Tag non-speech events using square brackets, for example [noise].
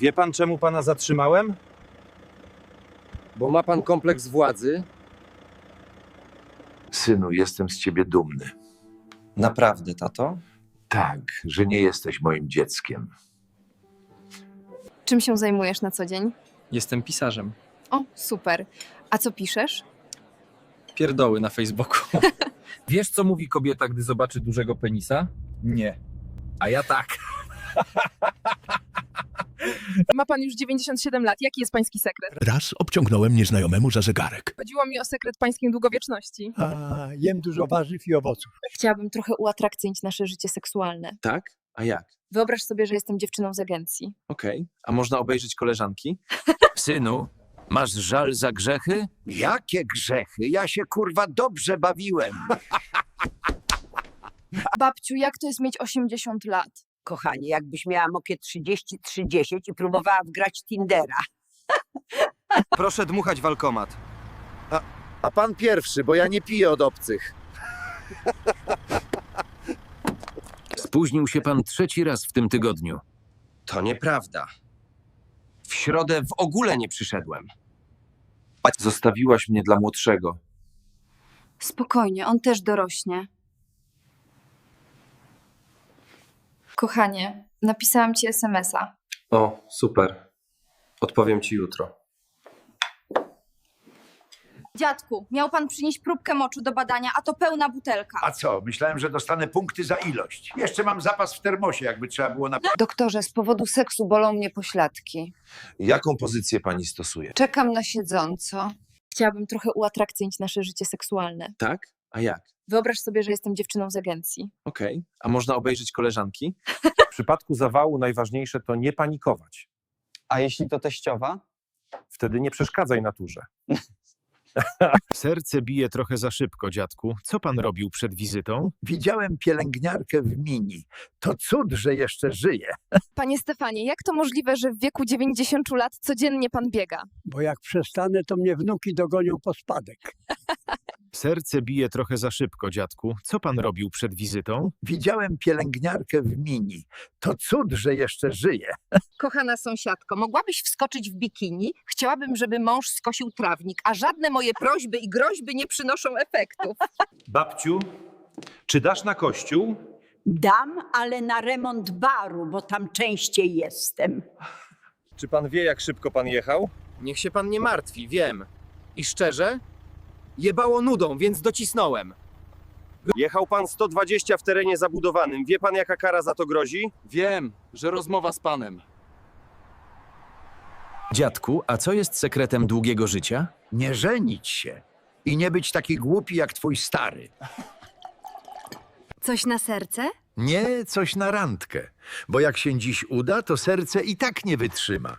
Wie pan, czemu pana zatrzymałem? Bo ma pan kompleks władzy? Synu, jestem z ciebie dumny. Naprawdę, tato? Tak, że nie jesteś moim dzieckiem. Czym się zajmujesz na co dzień? Jestem pisarzem. O, super. A co piszesz? Pierdoły na Facebooku. [laughs] Wiesz, co mówi kobieta, gdy zobaczy dużego penisa? Nie. A ja tak. [laughs] Ma pan już 97 lat. Jaki jest pański sekret? Raz obciągnąłem nieznajomemu za zegarek. Chodziło mi o sekret pańskiej długowieczności. A, jem dużo warzyw i owoców. Chciałabym trochę uatrakcyjnić nasze życie seksualne. Tak? A jak? Wyobraź sobie, że jestem dziewczyną z agencji. Okej. A można obejrzeć koleżanki? [laughs] Synu, masz żal za grzechy? Jakie grzechy? Ja się kurwa dobrze bawiłem. Babciu, jak to jest mieć 80 lat? Kochanie, jakbyś miała mokie 30-30 i próbowała wgrać Tindera. [laughs] Proszę dmuchać walkomat. A pan pierwszy, bo ja nie piję od obcych. Spóźnił się pan trzeci raz w tym tygodniu. To nieprawda. W środę w ogóle nie przyszedłem. Zostawiłaś mnie dla młodszego. Spokojnie, on też dorośnie. Kochanie, napisałam ci SMS-a. O, super. Odpowiem ci jutro. Dziadku, miał pan przynieść próbkę moczu do badania, a to pełna butelka. A co? Myślałem, że dostanę punkty za ilość. Jeszcze mam zapas w termosie, jakby trzeba było na... Doktorze, z powodu seksu bolą mnie pośladki. Jaką pozycję pani stosuje? Czekam na siedząco. Chciałabym trochę uatrakcyjnić nasze życie seksualne. Tak? A jak? Wyobraź sobie, że jestem dziewczyną z agencji. Okej. A można obejrzeć koleżanki? W przypadku zawału najważniejsze to nie panikować. A jeśli to teściowa? Wtedy nie przeszkadzaj naturze. [laughs] Serce bije trochę za szybko, dziadku. Co pan robił przed wizytą? Widziałem pielęgniarkę w mini. To cud, że jeszcze żyje. Panie Stefanie, jak to możliwe, że w wieku 90 lat codziennie pan biega? Bo jak przestanę, to mnie wnuki dogonią po spadek. [laughs] Serce bije trochę za szybko, dziadku. Co pan robił przed wizytą? Widziałem pielęgniarkę w mini. To cud, że jeszcze żyje. [laughs] Kochana sąsiadko, mogłabyś wskoczyć w bikini? Chciałabym, żeby mąż skosił trawnik, a żadne moje prośby i groźby nie przynoszą efektów. Babciu, czy dasz na kościół? Dam, ale na remont baru, bo tam częściej jestem. Czy pan wie, jak szybko pan jechał? Niech się pan nie martwi, wiem. I szczerze? Jebało nudą, więc docisnąłem. Jechał pan 120 w terenie zabudowanym. Wie pan, jaka kara za to grozi? Wiem, że rozmowa z panem. Dziadku, a co jest sekretem długiego życia? Nie żenić się i nie być taki głupi jak twój stary. Coś na serce? Nie coś na randkę, bo jak się dziś uda, to serce i tak nie wytrzyma.